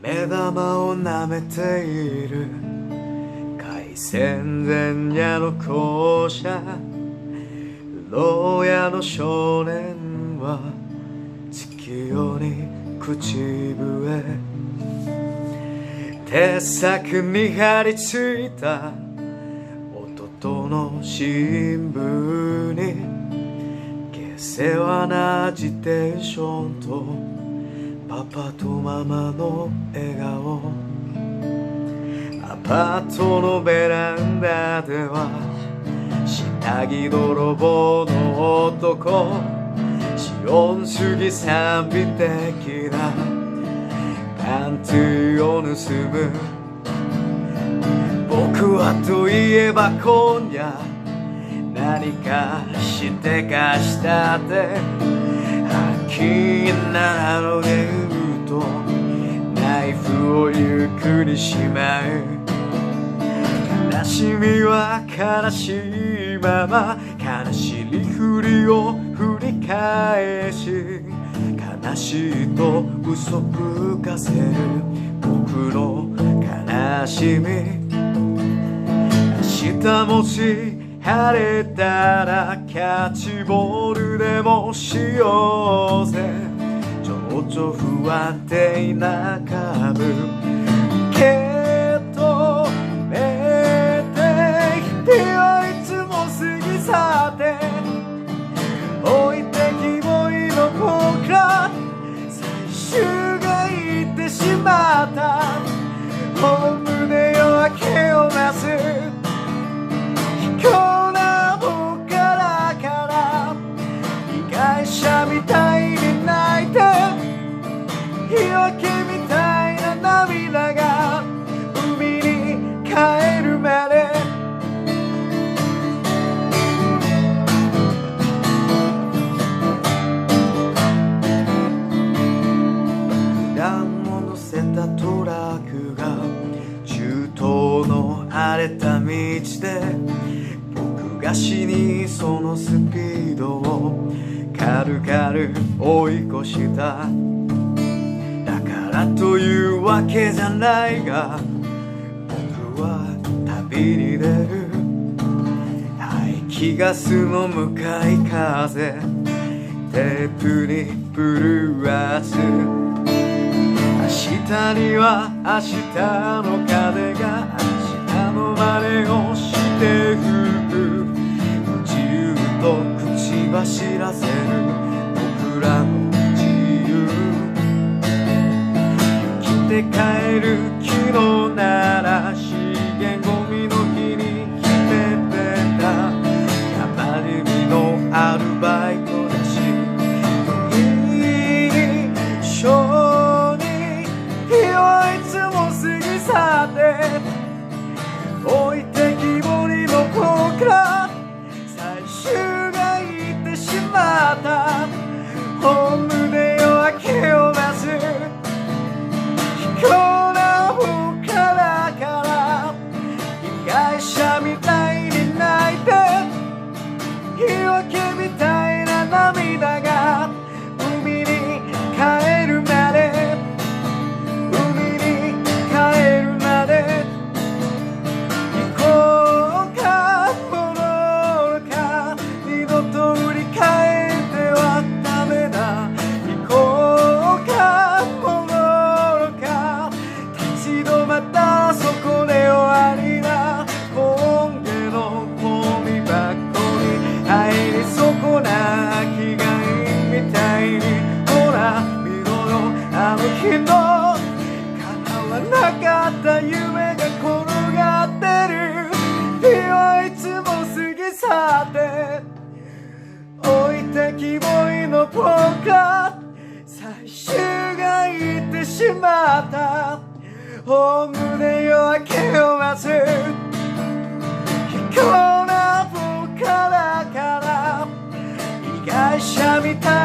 目玉を舐めている。海鮮前夜の校舎。牢屋の少年は月夜に口笛。鉄柵に張り付いた弟の新聞に。下世話な自転車とパパとママの笑顔。アパートのベランダでは下着泥棒の男。四過ぎ賛美的なパンティを盗む。僕はといえば今夜何かしてかしたって。気になので言うとナイフをゆっくりしまう。悲しみは悲しいまま悲しいふりを振り返し悲しいと嘘吹かせる。僕の悲しみ。明日もし晴れたらキャッチボールでもしようぜ。情緒不安定な株。れた道で僕が死にそのスピードを軽々追い越した。だからというわけじゃないが僕は旅に出る。排気ガスの向かい風テープに震わす。明日には明日の風が走らせる僕らの自由。生きて帰る気のないった夢が転がってる。日はいつも過ぎ去って置いてきぼりの僕ら最終が言ってしまった。本胸夜明けを待つ。こんな僕からから被害者みたい